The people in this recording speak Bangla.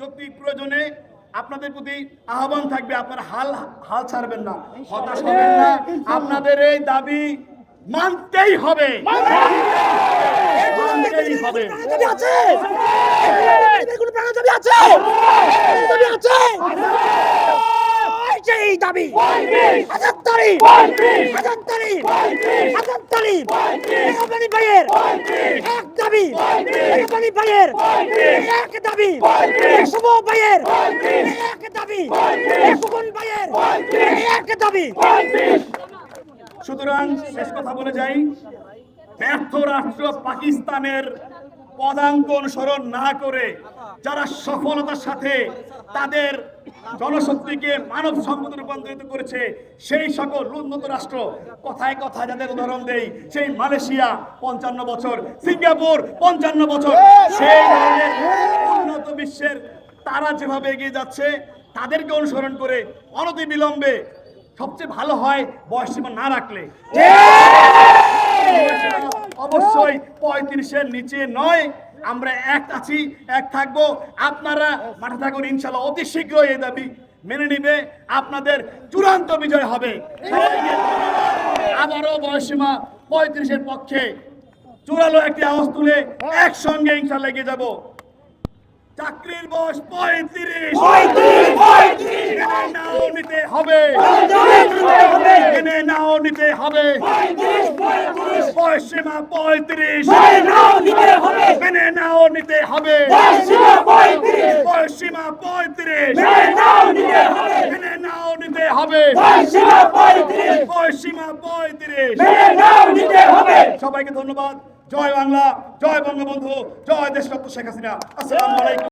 যৌক্তিক প্রয়োজনে আপনাদের প্রতি আহ্বান থাকবে আপনারা হাল হাল ছাড়বেন না হতাশ হবেন না। আপনাদের এই দাবি মানতেই হবে। মানতেই হবে। দাবি আছে। এদের কোনো প্রাণ দাবি আছে। দাবি আছে। ওই যে এই দাবি। হাজার তারিখ হাজার তারিখ হাজার তারিখ ভাইয়ের একাপানি ভাইয়ের এক দাবি, শুভ ভাইয়ের এক দাবি সুমন ভাইয়ের এক দাবি। সুতরাং শেষ কথা বলে যাই, ব্যর্থ রাষ্ট্র পাকিস্তানের পদাঙ্ক অনুসরণ না করে যারা সফলতার সাথে তাদের জনশক্তিকে মানব সম্পদে রূপান্তরিত করেছে সেই সকল উন্নত রাষ্ট্র কথায় কথায় যাদের উদাহরণ দেই সেই মালয়েশিয়া পঞ্চান্ন বছর সিঙ্গাপুর পঞ্চান্ন বছর সেই ধরনের উন্নত বিশ্বের তারা যেভাবে এগিয়ে যাচ্ছে তাদেরকে অনুসরণ করে অনতি বিলম্বে সবচেয়ে ভালো হয় বয়স সীমা না রাখলে। অবশ্যই পঁয়ত্রিশের নিচে নয়। আমরা এক আছি, এক থাকব। আপনারা মাঠে থাকুন, ইনশাল্লাহ অতি শীঘ্রই এই দাবি মেনে নিবে। আপনাদের চূড়ান্ত বিজয় হবে। আবারও বয়সীমা পঁয়ত্রিশের পক্ষে চূড়ালো একটি আওয়াজ তুলে একসঙ্গে ইনশাল্লাহ এগিয়ে যাব। চাকরির বয়স পঁয়ত্রিশ। নাও নিতে হবে। মেনে নাও নিতে হবে। পঁয়ত্রিশ। মেনে নাও নিতে হবে। পঁয়ত্রিশ। মেনে নাও নিতে হবে। পঁয়ত্রিশ। সবাইকে ধন্যবাদ। জয় বাংলা জয় বঙ্গবন্ধু জয় দেশরত্ন শেখ হাসিনা। আসসালামু আলাইকুম।